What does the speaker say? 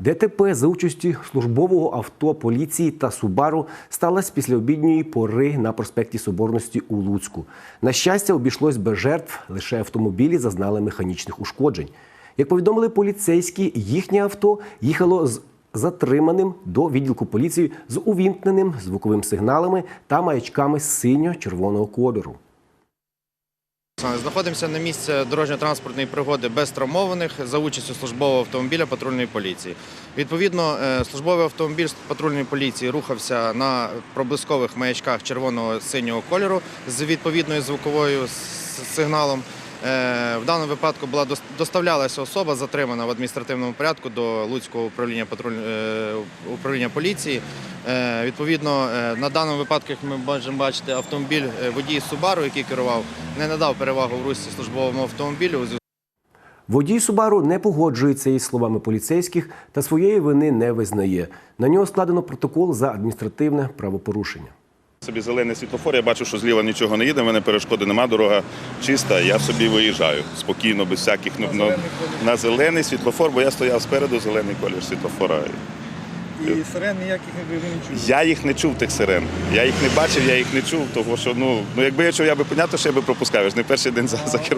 ДТП за участі службового авто поліції та Субару сталося після обідньої пори на проспекті Соборності у Луцьку. На щастя, обійшлось без жертв, лише автомобілі зазнали механічних ушкоджень. Як повідомили поліцейські, їхнє авто їхало з затриманим до відділку поліції з увімкненим звуковим сигналами та маячками синьо-червоного кольору. Знаходимося на місці дорожньо-транспортної пригоди без травмованих за участю службового автомобіля патрульної поліції. Відповідно, е, службовий автомобіль патрульної поліції рухався на проблискових маячках червоного синього кольору з відповідною звуковою сигналом. Е, В даному випадку була дос- доставлялася особа, затримана в адміністративному порядку до Луцького управління патруль... е, управління поліції. Е, Відповідно, на даному випадку, як ми можемо бачити, автомобіль водій Субару, який керував, не надав перевагу в русі службовому автомобілю. Водій Субару не погоджується із словами поліцейських та своєї вини не визнає. На нього складено протокол за адміністративне правопорушення. Собі зелений світлофор, я бачу, що зліва нічого не їде, в мене перешкоди нема, дорога чиста, я собі виїжджаю спокійно, без всяких на, зелений, на зелений світлофор, бо я стояв спереду, зелений колір світлофора. І сирен ніяких ви не чули. Я їх не чув, тих сирен. Я їх не бачив, я їх не чув, тому що ну, ну якби я чув, я би понятно, що я би пропускав. Я ж не перший день за, за кермом.